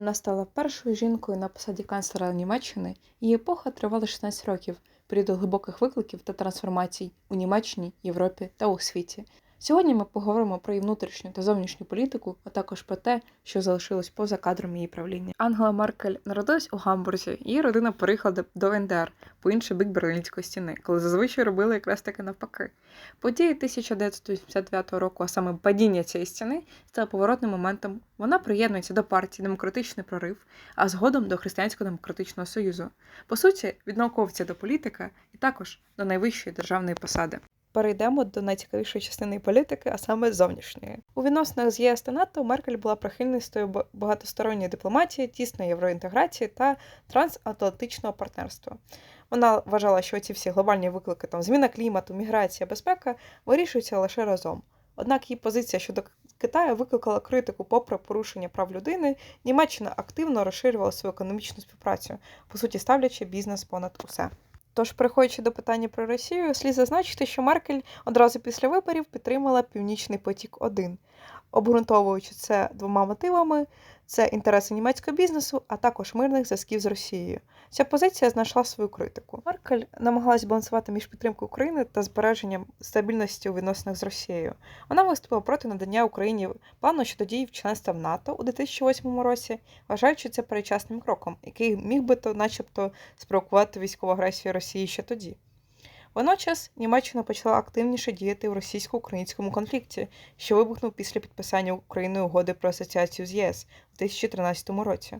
Вона стала першою жінкою на посаді канцлера Німеччини. Її епоха тривала 16 років, період глибоких викликів та трансформацій у Німеччині, Європі та у світі. Сьогодні ми поговоримо про її внутрішню та зовнішню політику, а також про те, що залишилось поза кадром її правління. Ангела Меркель народилась у Гамбурзі. Її родина переїхала до- НДР по інший бік Берлінської стіни, коли зазвичай робили якраз таки навпаки. Події 1989 року, а саме падіння цієї стіни, стали поворотним моментом. Вона приєднується до партії Демократичний прорив, а згодом до Християнського демократичного союзу. По суті, від науковця до політика і також до найвищої державної посади. Перейдемо до найцікавішої частини політики, а саме зовнішньої. У відносинах з ЄС та НАТО Меркель була прихильницею багатосторонньої дипломатії, тісної євроінтеграції та трансатлантичного партнерства. Вона вважала, що ці всі глобальні виклики, там зміна клімату, міграція, безпека вирішуються лише разом. Однак її позиція щодо Китаю викликала критику попри порушення прав людини. Німеччина активно розширювала свою економічну співпрацю, по суті, ставлячи бізнес понад усе. Тож, приходячи до питання про Росію, слід зазначити, що Меркель одразу після виборів підтримала Північний потік 1 обґрунтовуючи це двома мотивами: це інтереси німецького бізнесу, а також мирних зв'язків з Росією. Ця позиція знайшла свою критику. Меркель намагалась балансувати між підтримкою України та збереженням стабільності у відносинах з Росією. Вона виступила проти надання Україні плану щодо дій членства в НАТО у 2008 році, вважаючи це перечасним кроком, який міг би то, начебто, спровокувати військову агресію Росії ще тоді. Водночас Німеччина почала активніше діяти в російсько-українському конфлікті, що вибухнув після підписання Україною угоди про асоціацію з ЄС у 2013 році.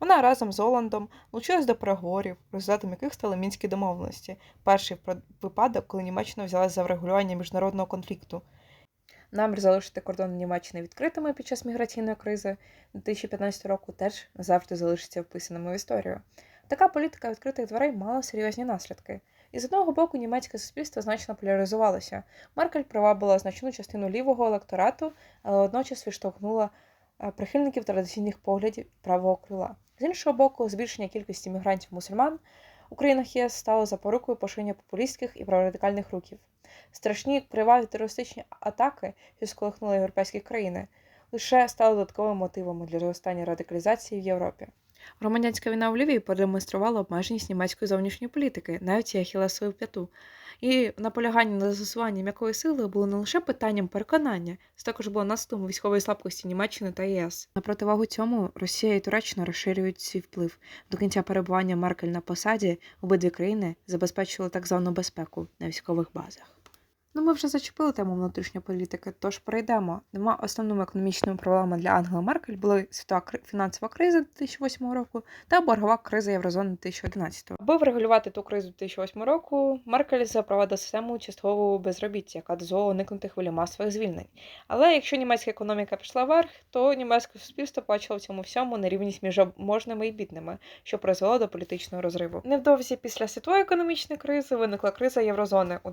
Вона разом з Оландом долучилась до переговорів, результатом яких стали мінські домовленості, перший випадок, коли Німеччина взялась за врегулювання міжнародного конфлікту. Намір залишити кордони Німеччини відкритими під час міграційної кризи 2015 року теж назавжди залишиться вписаними в історію. Така політика відкритих дверей мала серйозні наслідки. І з одного боку, німецьке суспільство значно поляризувалося. Меркель привабила значну частину лівого електорату, але водночас відштовхнула е, прихильників традиційних поглядів правого крила. З іншого боку, збільшення кількості мігрантів-мусульман у країнах ЄС стало запорукою поширення популістських і праворадикальних рухів. Страшні криваві терористичні атаки, що сколихнули європейські країни, лише стали додатковими мотивами для зростання радикалізації в Європі. Громадянська війна в Лівії продемонструвала обмеженість німецької зовнішньої політики, навіть її ахілесову п'яту. І наполягання на застосуванні м'якої сили було не лише питанням переконання, це також було наслідком військової слабкості Німеччини та ЄС. На противагу цьому Росія і Туреччина розширюють свій вплив. До кінця перебування Меркель на посаді обидві країни забезпечили так звану безпеку на військових базах. Ну, ми вже зачепили тему внутрішньої політики, тож перейдемо. Нема основними економічними проблемами для Ангели Меркель були світова фінансова криза 2008 року та боргова криза Єврозони 2011. Аби врегулювати ту кризу 2008 року, Меркель запровадила систему часткового безробіття, яка дозволила уникнути хвилі масових звільнень. Але якщо німецька економіка пішла вверх, то німецьке суспільство бачило в цьому всьому нерівність між можними і бідними, що призвело до політичного розриву. Невдовзі після світової економічної кризи виникла криза Єврозони у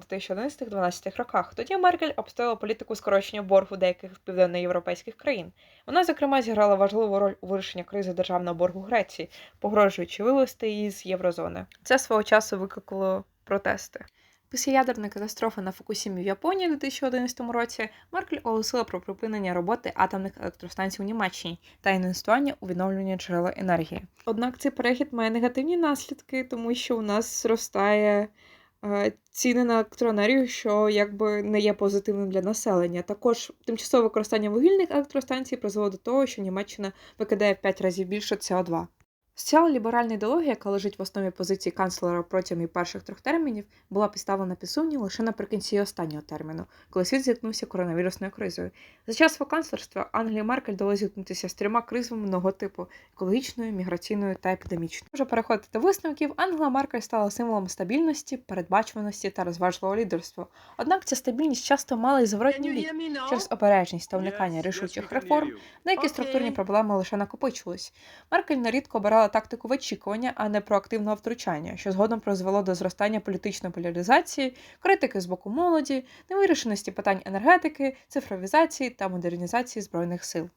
2011-2012 роках. Тоді Меркель обстояла політику скорочення боргу деяких південноєвропейських країн. Вона, зокрема, зіграла важливу роль у вирішенні кризи державного боргу Греції, погрожуючи вивести її з єврозони. Це свого часу викликало протести. Після ядерної катастрофи на Фукусімі в Японії у 2011 році Меркель оголосила про припинення роботи атомних електростанцій у Німеччині та інвестування у відновлювані джерела енергії. Однак цей перехід має негативні наслідки, тому що у нас зростає ціни на електроенергію, що якби не є позитивним для населення. Також тимчасове використання вугільних електростанцій призвело до того, що Німеччина викидає в 5 разів більше СО2. Соціал-ліберальна ідеологія, яка лежить в основі позиції канцлера протягом перших трьох термінів, була підставлена під сумнів лише наприкінці останнього терміну, коли світ зіткнувся коронавірусною кризою. За час свого канцлерства Англії Меркель довелося зіткнутися з трьома кризами нового типу екологічною, міграційною та епідемічною. Вже переходити до висновків, Ангела Меркель стала символом стабільності, передбачуваності та розважливого лідерства. Однак ця стабільність часто мала й зворотній бік через обережність та уникання рішучих реформ, деякі структурні проблеми лише накопичились. Меркель нерідко обирала тактику вичікування, а не проактивного втручання, що згодом призвело до зростання політичної поляризації, критики з боку молоді, невирішеності питань енергетики, цифровізації та модернізації збройних сил.